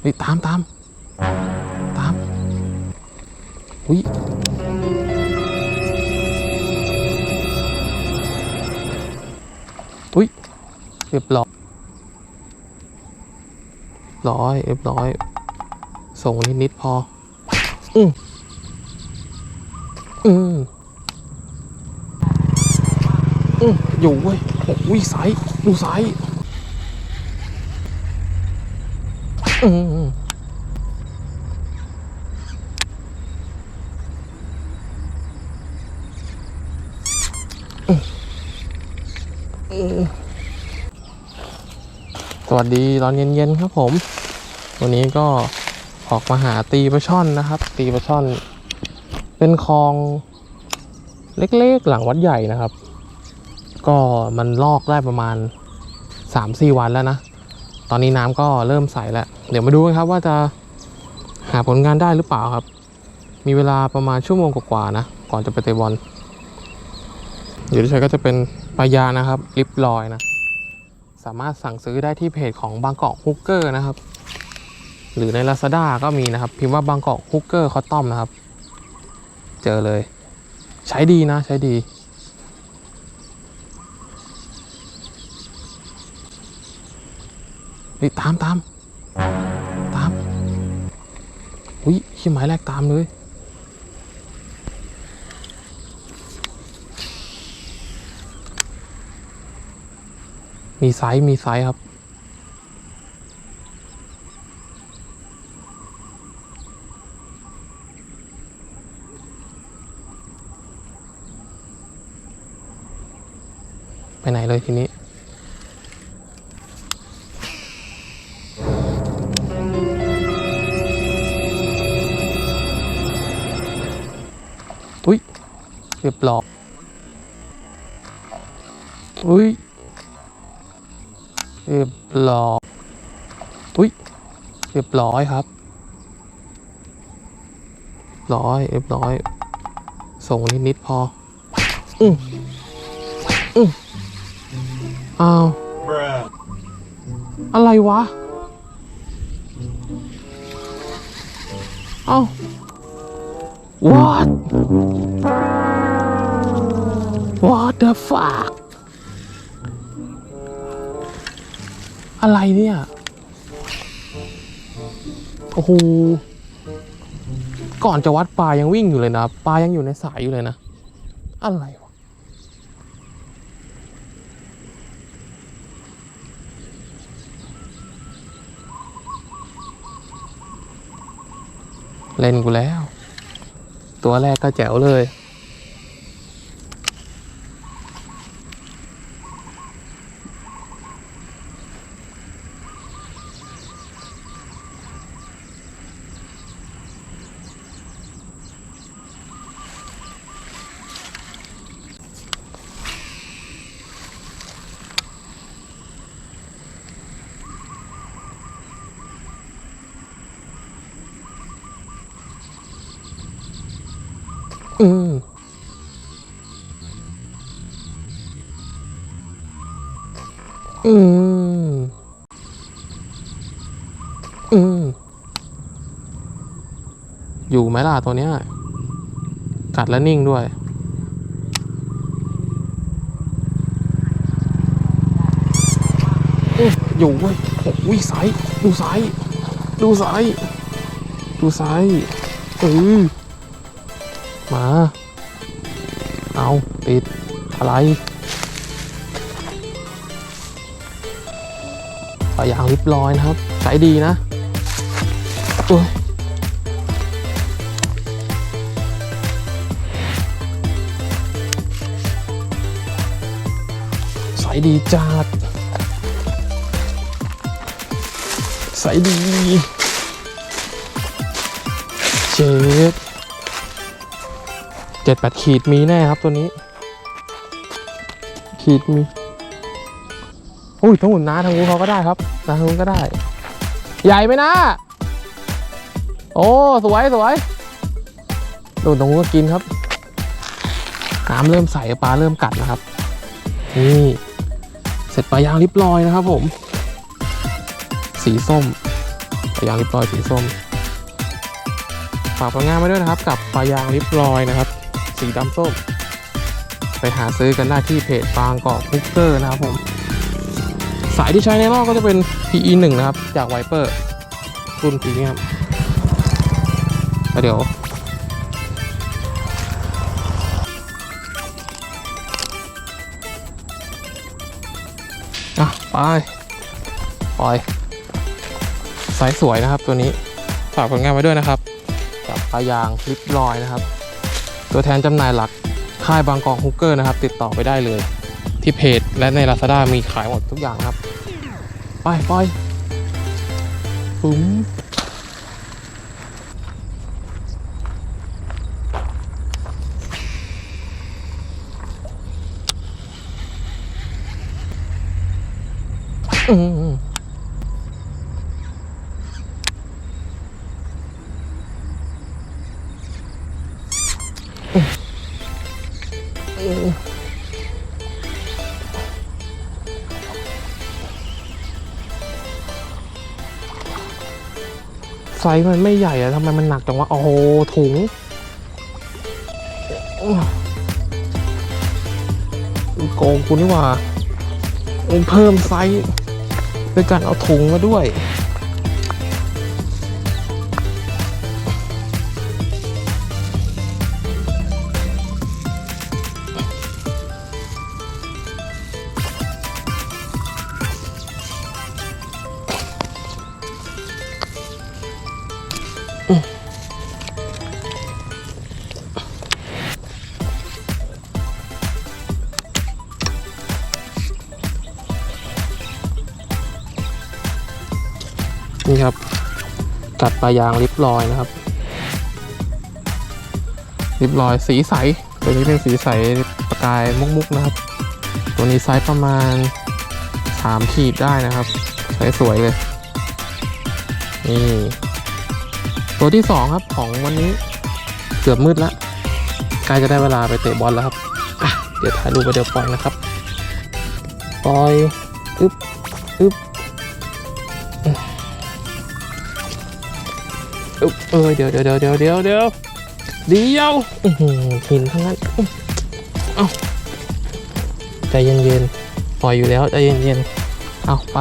เฮ้ยตามตามตามอุ้ยอุ้ยเรียบร้อยร้อยเรียบร้อย ส่งนิดนิดๆพอ อืมอืมอืมอยู่เว้ยโอ้ยสายดูสาย อืมสวัสดีตอนเย็นๆครับผม วันนี้ก็ออกมาหาตีปลาช่อนนะครับ ตีปลาช่อน เป็นคลองเล็กๆหลังวัดใหญ่นะครับ ก็มันลอกได้ประมาณ 3-4 วันแล้วนะ ตอนนี้น้ำก็เริ่มใสแล้ว เดี๋ยวมาดูกันครับว่าจะหาผลงานได้หรือเปล่าครับ มีเวลาประมาณชั่วโมงกว่าๆนะ ก่อนจะไปเตะบอลเดี๋ยวที่ใช้ก็จะเป็นปลายานะครับลิปลอยนะ สามารถสั่งซื้อได้ที่เพจของบางกอกฮุกเกอร์นะครับ หรือใน Lazada ก็มีนะครับ พิมพ์ว่าบางกอกฮุกเกอร์คอตตอมนะครับ เจอเลย ใช้ดีนะใช้ดี เฮ้ยตามตามตามอุ้ยขี้หมายแรกตามเลยมีไซส์มีไซส์ครับ ไปไหนเลยทีนี้ เรียบร้อยอุ้ยเรียบร้อยอุ้ยเรียบร้อยครับร้อยเรียบร้อย ส่งนิดนิดๆพอ อืมอืมอ้าวอะไรวะ เอ้า what what the fuck อะไรเนี่ย โอ้โห ก่อนจะวัดปลายังวิ่งอยู่เลยนะ ปลายังอยู่ในสายอยู่เลยนะ อะไรวะ เล่นกูแล้ว ตัวแรกก็แจ๋วเลย อืมอืมอืมอยู่ไหมล่ะตัวเนี้ย กัดแล้วนิ่งด้วย อยู่เว้ยโอ้ยสาย ดูสาย ดูสาย ดูสายเออ มา เอาติด อะไรปลายางลิบลอยนะครับใช้ดีนะโอ้ยใส่ดีจัดใส่ดีเจ็ด จ็ดแปดขีดมีแน่ครับตัวนี้ ขีดมีอุ้ยทังหมดน้าทางนู้นเขาก็ได้ครับน้าทางนู้นก็ได้ ใหญ่ไหมนะ โอ้สวยสวยดูตรงนู้นก็กินครับน้ำเริ่มใสปลาเริ่มกัดนะครับ นี่เสร็จปลายางริบลอยนะครับ ผม สีส้มปลายางลิปลอยสีส้มฝากผลงานมาด้วยนะครับ กับปลายางลิปลอยนะครับ สีดำส้ม ไปหาซื้อกันได้ที่เพจบางกอกคุกเกอร์นะครับผม สายที่ใช้ในรอบก็จะเป็น PE 1นะครับ จากไวเปอร์รุ่นพรีเมียมเดี๋ยวอะไปปล่อยสายสวยนะครับตัวนี้ ฝากผลงานไว้ด้วยนะครับ กับปลายางลิปลอยนะครับ ตัวแทนจำหน่ายหลักค่ายบางกอกฮุกเกอร์นะครับ ติดต่อไปได้เลย ที่เพจและใน Lazada มีขายหมดทุกอย่างครับ ไปไปปุ้ม ไซส์มันไม่ใหญ่อะทำไมมันหนักจังวะ โอ้โห ถุง โกงกูนี่ว่ามึงเพิ่มไซส์ด้วยการเอาถุงมาด้วย นี่ครับกัดปลายางลิปลอยนะครับลิปลอยสีใสตัวนี้เป็นสีใสประกายมุกๆนะครับ ตัวนี้ไซส์ประมาณ3ขีดได้นะครับไซส์สวยเลยนี่ ตัวที่ 2 ครับของวันนี้เกือบมืดแล้วใกล้จะได้เวลาไปเตะบอลแล้วครับเดี๋ยวถ่ายรูปไปเดี๋ยวปล่อยนะครับ ปล่อยอึ๊บอึ๊บอุ๊บเออเดี๋ยวเดี๋ยวเดี๋ยวเดี๋ยวเดี๋ยวเดี๋ยวเดียวหินทั้งนั้นเอ้าใจเย็นๆปล่อยอยู่แล้วใจเย็นๆเอาไป